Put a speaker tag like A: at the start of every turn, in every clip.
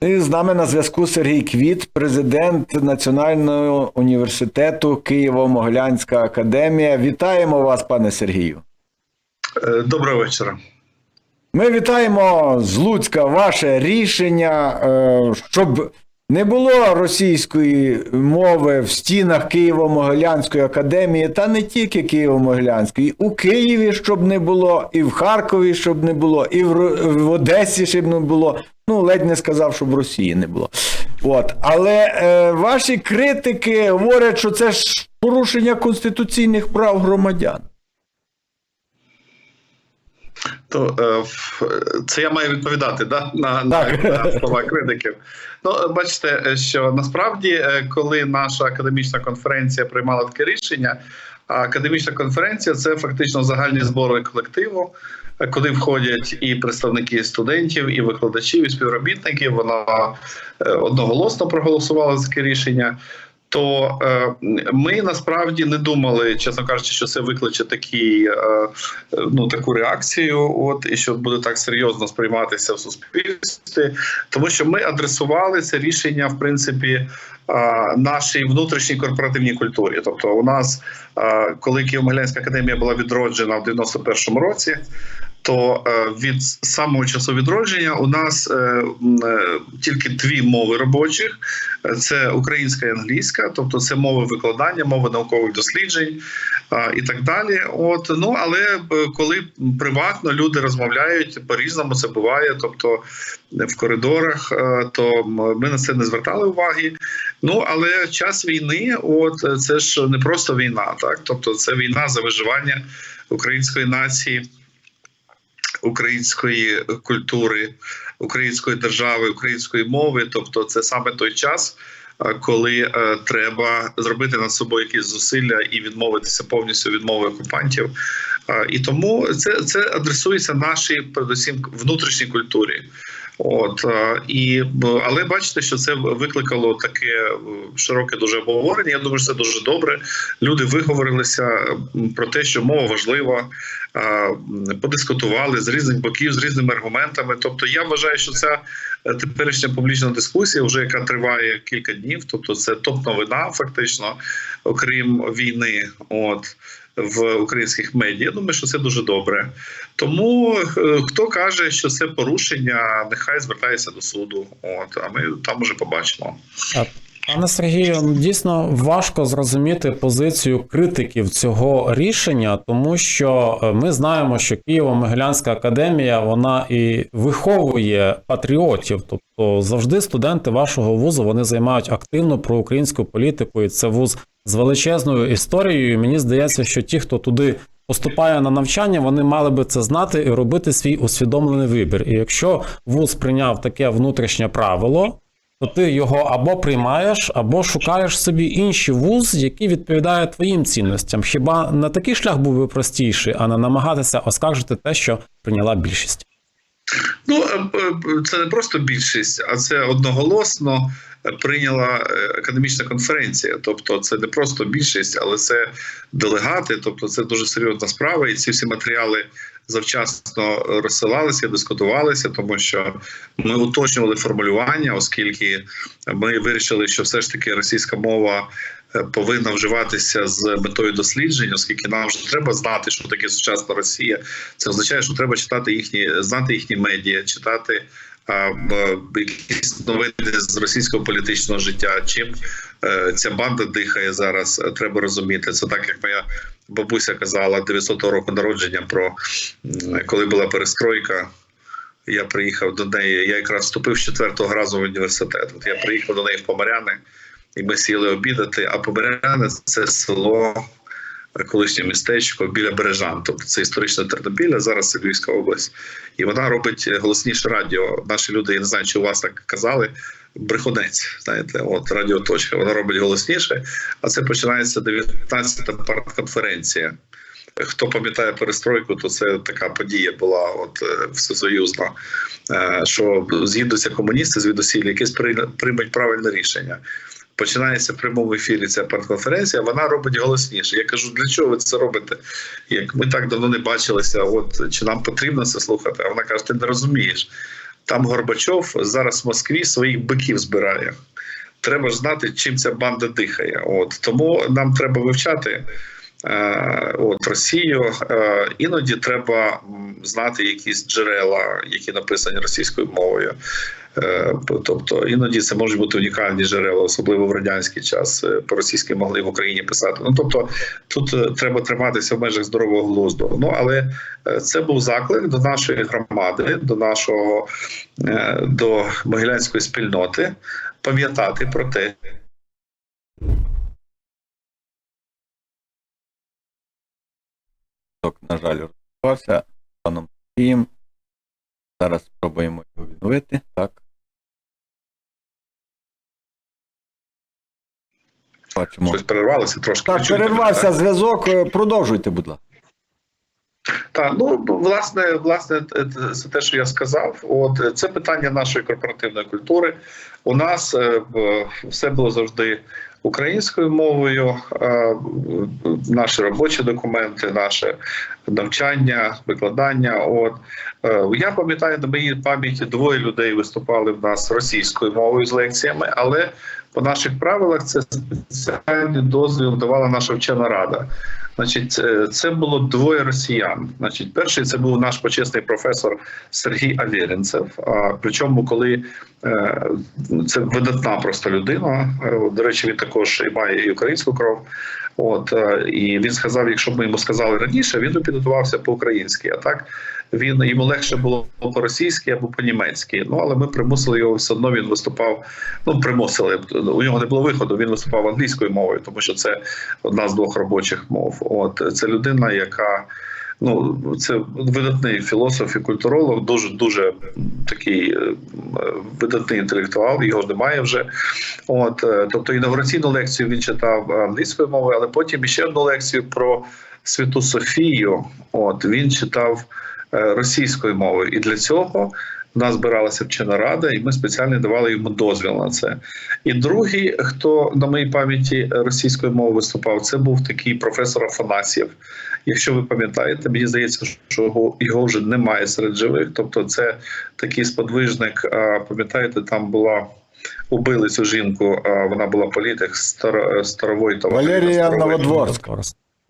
A: І з нами на зв'язку Сергій Квіт, президент Національного університету Києво-Могилянська академія. Вітаємо вас, пане Сергію.
B: Е, Доброго вечора.
A: Ми вітаємо з Луцька ваше рішення, е, щоб не було російської мови в стінах Києво-Могилянської академії, та не тільки Києво-Могилянської, у Києві, щоб не було, і в Харкові, щоб не було, і в, Одесі, щоб не було. Ну, ледь не сказав, щоб в Росії не було. От. Але е, ваші критики говорять, що це ж порушення конституційних прав громадян.
B: То е, це я маю відповідати да? на, на, на слова критиків. Ну, е, бачите, е, що насправді, коли наша академічна конференція приймала таке рішення, а академічна конференція це фактично загальні збори колективу, куди входять і представники студентів, і викладачів, і співробітників. Вона одноголосно проголосувала за таке рішення. То е, ми насправді не думали, чесно кажучи, що це викличе такі, е, ну таку реакцію, от і що буде так серйозно сприйматися в суспільстві, тому що ми адресували це рішення, в принципі, е, нашій внутрішній корпоративній культурі. Тобто, у нас, коли Києво-Могилянська академія була відроджена в 91-му році. То е, від самого часу відродження у нас е, е, тільки дві мови робочих: це українська і англійська, тобто це мови викладання, мови наукових досліджень і так далі. От ну але коли приватно люди розмовляють по-різному, це буває. Тобто в коридорах, то ми на це не звертали уваги. Ну але час війни, от це ж не просто війна, так тобто це війна за виживання української нації. Української культури, української держави, української мови, тобто це саме той час, е, коли е, треба зробити над собою якісь зусилля і відмовитися повністю від мови окупантів. Е, і тому це, це адресується нашій, передусім, внутрішній культурі. От і але бачите, що це викликало таке широке дуже обговорення. Я думаю, що це дуже добре. Люди виговорилися про те, що мова важлива, подискутували з різних боків, з різними аргументами. Тобто, я вважаю, що ця е, теперішня публічна дискусія, вже яка триває кілька днів, тобто це топ-новина, фактично, окрім війни. От в українських медіа. Я думаю, що це дуже добре. Тому е, хто каже, що це порушення, нехай звертається до суду. От а ми там уже побачимо.
C: Пане Сергію, дійсно важко зрозуміти позицію критиків цього рішення, тому що е, ми знаємо, що Києво-Могилянська академія вона і виховує патріотів. Тобто завжди студенти вашого вузу вони займають активну проукраїнську політику, і це вуз з величезною історією. І мені здається, що ті, хто туди поступає на навчання, вони мали би це знати і робити свій усвідомлений вибір. І якщо вуз прийняв таке внутрішнє правило то ти його або приймаєш, або шукаєш собі інший вуз, який відповідає твоїм цінностям. Хіба не такий шлях був би простіший, а не намагатися оскаржити те, що прийняла більшість?
B: Ну е, е, це не просто більшість, а це одноголосно прийняла е, академічна конференція. Тобто, це не просто більшість, але це делегати. Тобто, це дуже серйозна справа, і ці всі матеріали завчасно розсилалися, дискутувалися, тому що ми уточнювали формулювання, оскільки ми вирішили, що все ж таки російська мова. е, Повинна вживатися з метою досліджень, оскільки нам вже треба знати, що таке сучасна Росія. Це означає, що треба читати їхні, знати їхні медіа, читати а, якісь новини з російського політичного життя. Чим ця банда дихає зараз, е, треба розуміти. Це так, як моя бабуся казала 900 року народження про коли була перестройка. Я приїхав до неї. Я якраз вступив з четвертого разу в університет. От я приїхав до неї в Поморяни, і ми сіли обідати. А Поморяни це село, е, колишнє містечко біля Бережан. Тобто це історична Тернопілля, зараз це Львівська область. І вона робить голосніше радіо. Наші люди, я не знаю, чи у вас так казали. Брехунець, знаєте, от радіоточка. Вона робить голосніше, а це починається 19-та партконференція. Хто пам'ятає перестройку, то це така подія була от е, всесоюзна, е, що з'їдуться комуністи звідусіль, якесь приймуть правильне рішення. починається в прямому ефірі ця партконференція, вона робить голосніше. Я кажу, для чого ви це робите? Як ми так давно не бачилися, от чи нам потрібно це слухати? А вона каже: ти не розумієш. Там Горбачов зараз в Москві своїх биків збирає. Треба ж знати, чим ця банда дихає. От тому нам треба вивчати от Росію. Е, іноді треба знати якісь джерела, які написані російською мовою. Е, Тобто іноді це можуть бути унікальні джерела, особливо в радянський час. е, По-російськи могли в Україні писати. Ну тобто тут е, треба триматися в межах здорового глузду. Ну але е, це був заклик до нашої громади, до нашого е, до могилянської спільноти пам'ятати про те,
A: на жаль, розпався паном Сергієм. Зараз спробуємо його відновити. Так. Бачимо.
B: щось перервалося трошки.
A: Так,
B: чути
A: перервався
B: мене,
A: зв'язок. Е, Продовжуйте, будь ласка.
B: Так, ну власне, власне, е, це те, що я сказав. От е, це питання нашої корпоративної культури. У нас е, все було завжди українською мовою. е, Наші робочі документи, наше навчання, викладання. От Е, я пам'ятаю на моїй пам'яті двоє людей виступали в нас російською мовою з лекціями, але по наших правилах це спеціальний дозвіл давала наша вчена рада. Значить, це- це було двоє росіян. Значить, перший це був наш почесний професор Сергій Авєрінцев. А причому, коли е, це видатна просто людина. е, До речі, він також і має і українську кров. От е, і він сказав: якщо б ми йому сказали раніше, він би підготувався по-українськи. А так він йому легше було по-російськи або по-німецьки. Ну але ми примусили його все одно. Він виступав. Ну примусили у нього не було виходу. Він виступав англійською мовою, тому що це одна з двох робочих мов. От це людина, яка ну це видатний філософ і культуролог, дуже дуже такий е, видатний інтелектуал. Його немає вже. От е, тобто інаугураційну лекцію він читав англійською мовою, але потім ще одну лекцію про Святу Софію. От він читав е, російською мовою, і для цього. В нас збиралася вчена рада, і ми спеціально давали йому дозвіл на це. І другий, хто на моїй пам'яті російською мовою виступав, це був такий професор Афанасьєв. Якщо ви пам'ятаєте, мені здається, що його, його вже немає серед живих. Тобто, це такий сподвижник. а, Пам'ятаєте, там була убили цю жінку. а, Вона була політик Старо, Старовойтова.
A: Валерія Новодворська.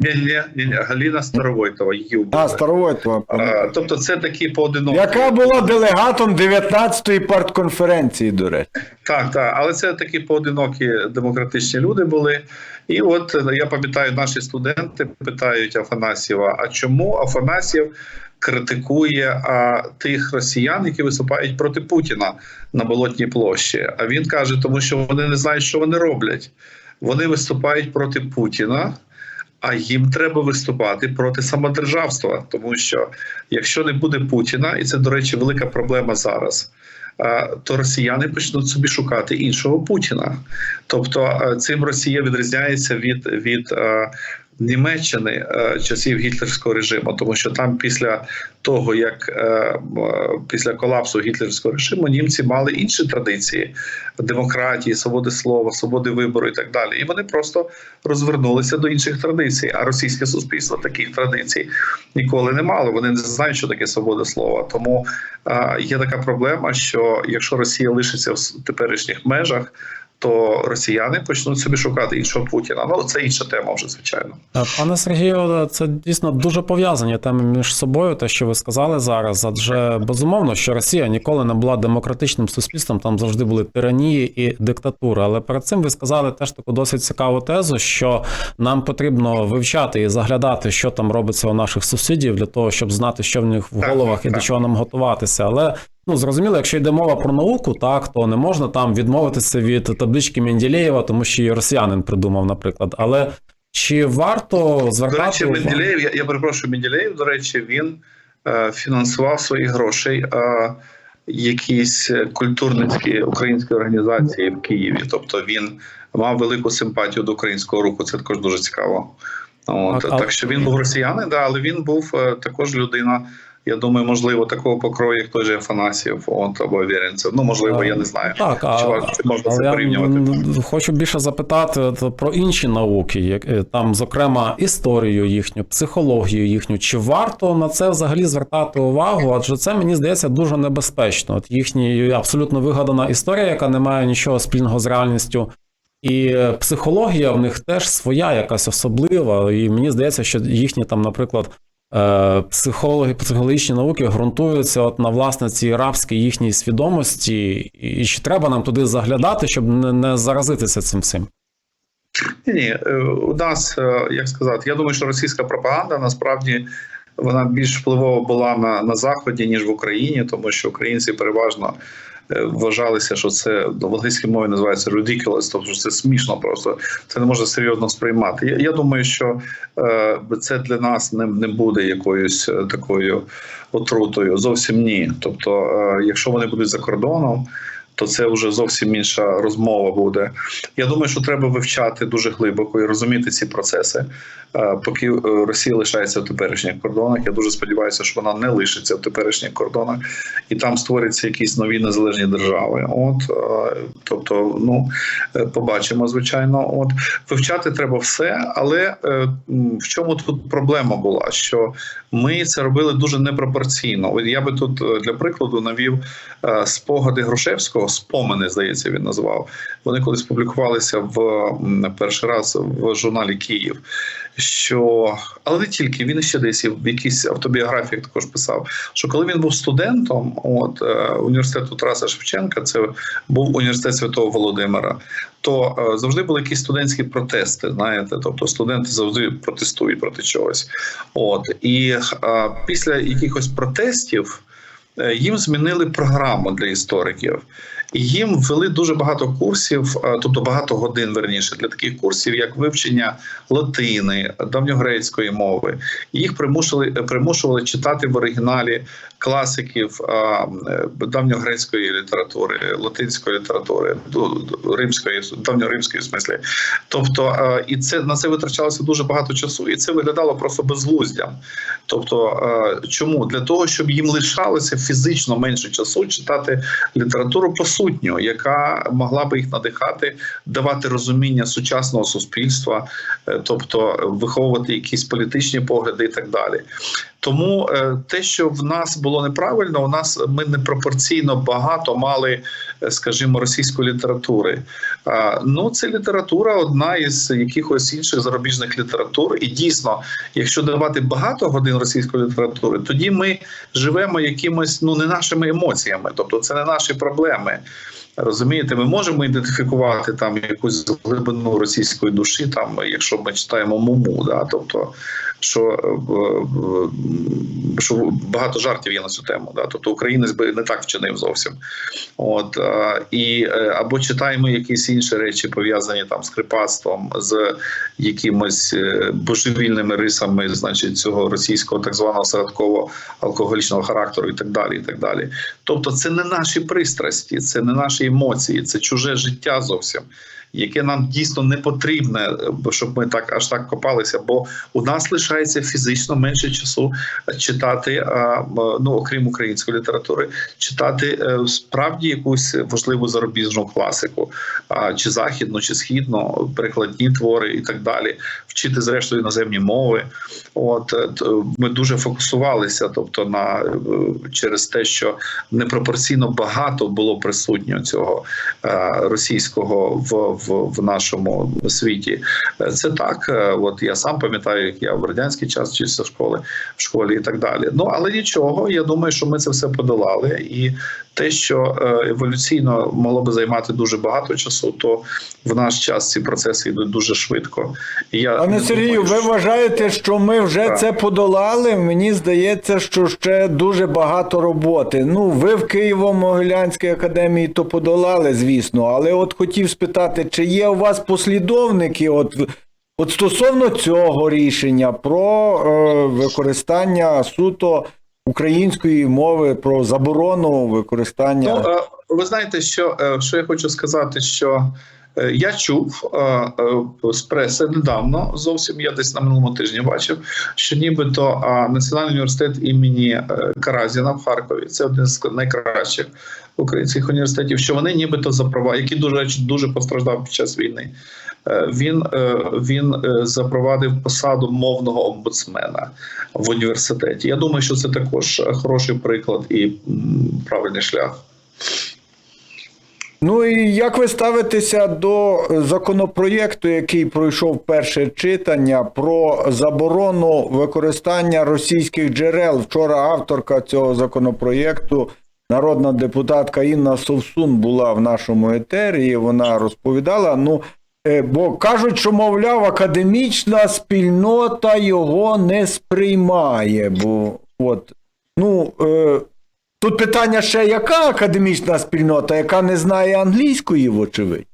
B: Ні, ні, ні, Галіна Старовойтова. Її.
A: А, Старовойтова.
B: А, тобто, це такі поодинокі.
A: Яка була делегатом 19-ї партконференції, до речі.
B: Так, так, але це такі поодинокі демократичні люди були. І от я пам'ятаю, наші студенти питають Афанасьєва: а чому Афанасьєв критикує а, тих росіян, які виступають проти Путіна на Болотній площі? А він каже, тому що вони не знають, що вони роблять. Вони виступають проти Путіна. А їм треба виступати проти самодержавства, тому що якщо не буде Путіна, і це, до речі, велика проблема зараз, то росіяни почнуть собі шукати іншого Путіна. Тобто цим Росія відрізняється від, від а, Німеччини е, часів гітлерського режиму, тому що там після того, як е, після колапсу гітлерського режиму німці мали інші традиції демократії, свободи слова, свободи вибору і так далі. І вони просто розвернулися до інших традицій. А російське суспільство таких традицій ніколи не мало. Вони не знають, що таке свобода слова. Тому е, є така проблема, що якщо Росія лишиться в теперішніх межах. То росіяни почнуть собі шукати іншого Путіна. Ну це інша тема вже звичайно.
C: Пане Сергію, це дійсно дуже пов'язані теми між собою, те, що ви сказали зараз. Адже безумовно, що Росія ніколи не була демократичним суспільством, там завжди були тиранії і диктатури. Але перед цим ви сказали теж таку досить цікаву тезу, що нам потрібно вивчати і заглядати, що там робиться у наших сусідів, для того, щоб знати, що в них в
B: Так,
C: головах і до чого нам готуватися. Але Ну, зрозуміло, якщо йде мова про науку, так то не можна там відмовитися від таблички Менділеєва, тому що її росіянин придумав, наприклад. Але чи варто
B: До
C: звертати
B: речі,
C: увагу?
B: Менделєєв, я, я перепрошую, Менделєєв, до речі, він е, фінансував своїх грошей е, якісь культурницькі українські організації в Києві. Тобто він мав велику симпатію до українського руху. Це також дуже цікаво. От,
C: Так,
B: так, що він був росіянин, да, але він був е, також людина Я думаю, можливо, такого покрою, як той же Афанасьєв, от або Вєренцев. Ну, можливо, я не знаю.
C: Так, а,
B: Чи можна це порівнювати?
C: хочу більше запитати про інші науки, як е, там, зокрема, історію їхню, психологію їхню. Чи варто на це взагалі звертати увагу? Адже це мені здається дуже небезпечно. От їхня абсолютно вигадана історія, яка не має нічого спільного з реальністю. І психологія в них теж своя, якась особлива. І мені здається, що їхні там, наприклад, психологи, психологічні науки ґрунтуються от на власне цій рабській їхній свідомості, і чи треба нам туди заглядати, щоб не, не заразитися цим всім?
B: Ні, ні, е, у нас, е, як сказати, я думаю, що російська пропаганда насправді вона більш впливова була на, на Заході, ніж в Україні, тому що українці переважно е, вважалися, що це в англійській мові називається ridiculous, тобто це смішно просто. Це не можна серйозно сприймати. Я, я думаю, що е, це для нас не, не буде якоюсь е, такою отрутою. Зовсім ні. Тобто, е, якщо вони будуть за кордоном. То це вже зовсім інша розмова буде. Я думаю, що треба вивчати дуже глибоко і розуміти ці процеси, е, поки е, Росія лишається в теперішніх кордонах. Я дуже сподіваюся, що вона не лишиться в теперішніх кордонах, і там створяться якісь нові незалежні держави. От е, тобто, ну побачимо, звичайно. От вивчати треба все, але в чому тут проблема була? Що ми це робили дуже непропорційно. Я би тут для прикладу навів спогади Грушевського, спомини, здається, він назвав. Вони колись публікувалися в перший раз в журналі Київ. Що, але не тільки він ще десь в якійсь автобіографіях також писав, що коли він був студентом, от е, університету Тараса Шевченка, це був університет Святого Володимира, то е, завжди були якісь студентські протести. Знаєте, тобто студенти завжди протестують проти чогось. От і е, після якихось протестів їм змінили програму для істориків. Їм ввели дуже багато курсів, е, тобто багато годин верніше для таких курсів, як вивчення латини, давньогрецької мови. Їх примушували примушували читати в оригіналі класиків е, е, давньогрецької літератури, латинської літератури, ду- римської, давньоримської в смислі. Тобто, е, і це на це витрачалося дуже багато часу, і це виглядало просто безглуздям. Тобто, е, чому для того, щоб їм лишалося фізично менше часу читати літературу посутню, яка могла би їх надихати, давати розуміння сучасного суспільства, е, тобто виховувати якісь політичні погляди і так далі. Тому е, те, що в нас було неправильно, у нас ми непропорційно багато мали, е, скажімо, російської літератури. Ну, це література одна із якихось інших зарубіжних літератур. І дійсно, якщо давати багато годин російської літератури, тоді ми живемо якимось ну не нашими емоціями, тобто це не наші проблеми. Розумієте, ми можемо ідентифікувати там якусь глибину російської душі, там, якщо ми читаємо муму, да, тобто що, е, що багато жартів є на цю тему. Да? Тобто українець би не так вчинив зовсім. От, е, і, е, або читаємо якісь інші речі, пов'язані там з кріпацтвом, з якимось е, божевільними рисами, значить, цього російського так званого середково алкоголічного характеру, і так далі. і так далі. Тобто, це не наші пристрасті, це не наші емоції, це чуже життя зовсім. Яке нам дійсно не потрібне, щоб ми так аж так копалися, бо у нас лишається фізично менше часу читати, ну окрім української літератури, читати е, справді якусь важливу зарубіжну класику, чи західну, чи східну, перекладні твори і так далі, вчити зрештою іноземні мови. От е, ми дуже фокусувалися, тобто на е, через те, що непропорційно багато було присутньо цього е, російського в, в, в нашому світі. Е, Це так. е, От я сам пам'ятаю, як я в радянський час вчився в школи в школі і так далі. Ну але нічого. Я думаю, що ми це все подолали, і те, що е, еволюційно могло би займати дуже багато часу, то в наш час ці процеси йдуть дуже швидко. І я
A: Пане Сергію,
B: думаю,
A: ви
B: що-
A: вважаєте, що ми вже
B: Так.
A: це подолали? Мені здається, що ще дуже багато роботи. Ну, ви в Києво-Могилянській академії то подолали, звісно, але от хотів спитати, чи є у вас послідовники, от, от стосовно цього рішення про е, використання суто української мови, про заборону використання.
B: Ну, е, ви знаєте, що, е, що я хочу сказати, що Е, Я чув з преси недавно, зовсім я десь на минулому тижні бачив, що нібито Національний університет імені Каразіна в Харкові це один з найкращих українських університетів, що вони нібито запровадили, який дуже дуже постраждав під час війни. Е, Він, е, він е, запровадив посаду мовного омбудсмена в університеті. Я думаю, що це також хороший приклад і правильний шлях.
A: Ну і як ви ставитеся до законопроєкту, який пройшов перше читання про заборону використання російських джерел? Вчора авторка цього законопроєкту, народна депутатка Інна Совсун, була в нашому етері. і Вона розповідала. Ну бо кажуть, що мовляв, академічна спільнота його не сприймає. Бо от ну. Е, Тут питання ще яка академічна спільнота, яка не знає англійської, вочевидь.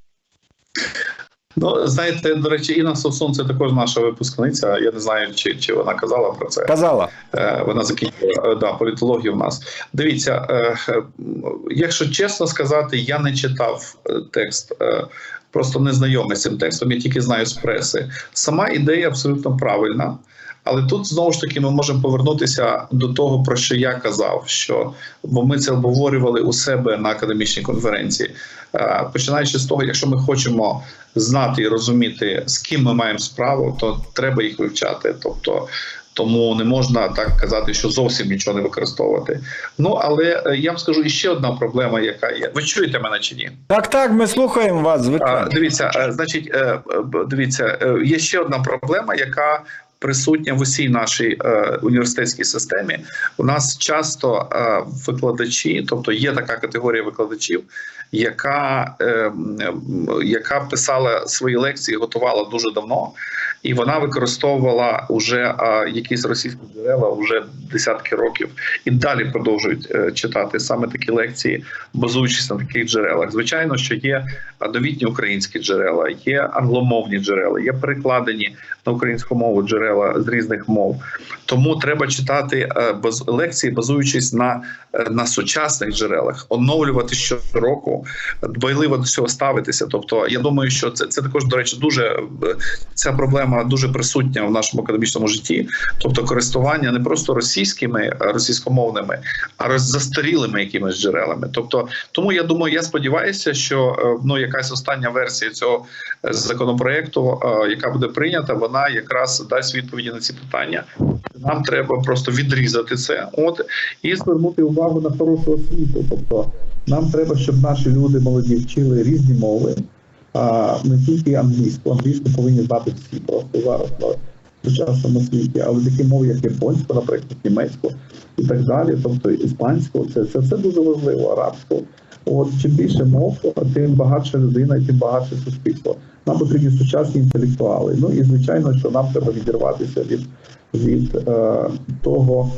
B: Ну, знаєте, до речі, Інна Совсун це також наша випускниця. Я не знаю, чи, чи вона казала про це.
A: Казала.
B: Е, Вона закінчила е, да, політологію в нас. Дивіться, е, е, якщо чесно сказати, я не читав е, текст, е, просто не знайомий з цим текстом. Я тільки знаю з преси. Сама ідея абсолютно правильна. Але тут знову ж таки ми можемо повернутися до того, про що я казав, що бо ми це обговорювали у себе на академічній конференції. Е, Починаючи з того, якщо ми хочемо знати і розуміти, з ким ми маємо справу, то треба їх вивчати. Тобто, тому не можна так казати, що зовсім нічого не використовувати. Ну але е, я вам скажу іще одна проблема, яка є. Ви чуєте мене чи ні?
A: Так, так, ми слухаємо вас,
B: А,
A: звичайно.
B: дивіться, е, значить, е, дивіться, є ще одна проблема, яка присутня в усій нашій е, університетській системі. У нас часто е, викладачі, тобто є така категорія викладачів, яка, е, яка писала свої лекції, готувала дуже давно, і вона використовувала вже е, якісь російські джерела вже десятки років і далі продовжують е, читати саме такі лекції, базуючись на таких джерелах. Звичайно, що є а, новітні українські джерела, є англомовні джерела, є перекладені на українську мову джерела з різних мов. Тому треба читати е, лекції, базуючись на, е, на сучасних джерелах, оновлювати щороку, дбайливо до цього ставитися. Тобто, я думаю, що це, це також до речі, дуже ця проблема дуже присутня в нашому академічному житті. Тобто, користування не просто російськими е, російськомовними, а роз- застарілими якимись джерелами. Тобто, тому я думаю, я сподіваюся, що е, ну якась остання версія цього е, законопроекту, яка буде прийнята, вона якраз дасть відповіді на ці питання. Нам треба просто відрізати це, от і звернути увагу на хорошу освіту. Тобто, нам треба, щоб наші люди молоді вчили різні мови, а не тільки англійську. Англійську повинні знати всі просто зараз в сучасному світі, але такі мови, як японську, наприклад, німецьку і так далі, тобто іспанську, це, це все дуже важливо, арабську. От чим більше мов, тим багатша людина, тим багатше суспільство. Нам потрібні сучасні інтелектуали. Ну і звичайно, що нам треба відірватися від, від е, того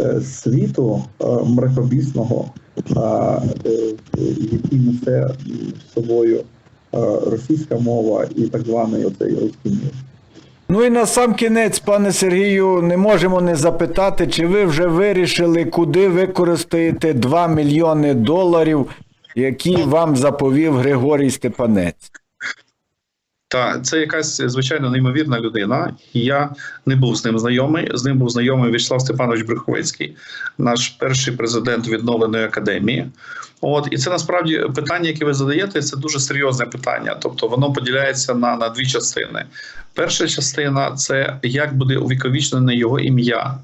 B: е, світу е, мракобісного, е, е, який несе собою російська мова і так званий оцей русський мір.
A: Ну і на сам кінець, пане Сергію, не можемо не запитати, чи ви вже вирішили, куди використаєте 2 мільйони доларів, які вам заповів Григорій Степанець.
B: Та це якась звичайно неймовірна людина. І Я не був з ним знайомий. З ним був знайомий Вячеслав Степанович Брюховецький, наш перший президент відновленої академії. От і це насправді питання, яке ви задаєте, це дуже серйозне питання. Тобто воно поділяється на, на дві частини. Перша частина це як буде увіковічнене його ім'я.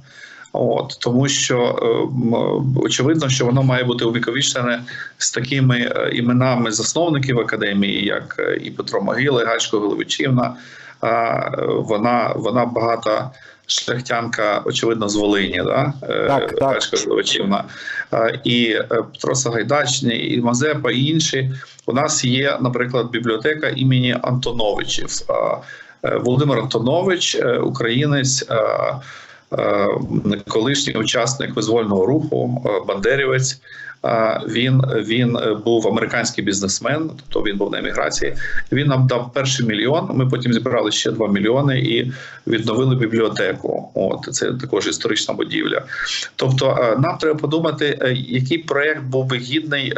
B: От тому, що е, очевидно, що воно має бути увіковічнене з такими е, іменами засновників академії, як е, і Петро Могила, і Гальшко Головичівна. Е, Вона вона багата шляхтянка, очевидно, з Волині, да? Е,
A: Так, так.
B: Гальшко І е, Петро Сагайдачний, і Мазепа, і інші. У нас є, наприклад, бібліотека імені Антоновичів. Е, Володимир Антонович, е, українець. е, е, Колишній учасник визвольного руху, е, бандерівець, Він він е, був американський бізнесмен, тобто він був на еміграції. Він нам дав перший мільйон. Ми потім зібрали ще 2 мільйони і відновили бібліотеку. От це також історична будівля. Тобто, е, нам треба подумати, е, який проект був би гідний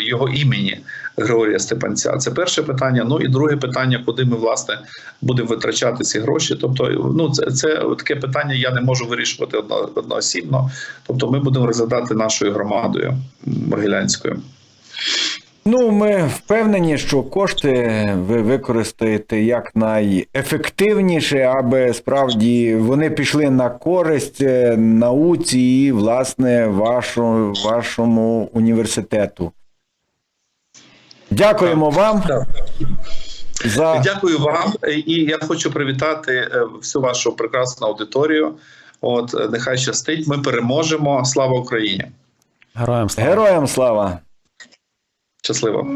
B: його імені Григорія Степанця. Це перше питання. Ну і друге питання, куди ми власне будемо витрачати ці гроші. Тобто, ну це, це таке питання. Я не можу вирішувати одно, одноосібно. Тобто, ми будемо розглядати нашою громадою Могилянською.
A: Ну, ми впевнені, що кошти ви використаєте якнайефективніше, аби справді вони пішли на користь е, науці і, власне, вашу, вашому університету. Дякуємо вам за
B: Дякую вам, і я хочу привітати е, всю вашу прекрасну аудиторію. От е, нехай щастить. Ми переможемо. Слава Україні!
C: Героям слава.
A: героям слава.
B: Щасливо!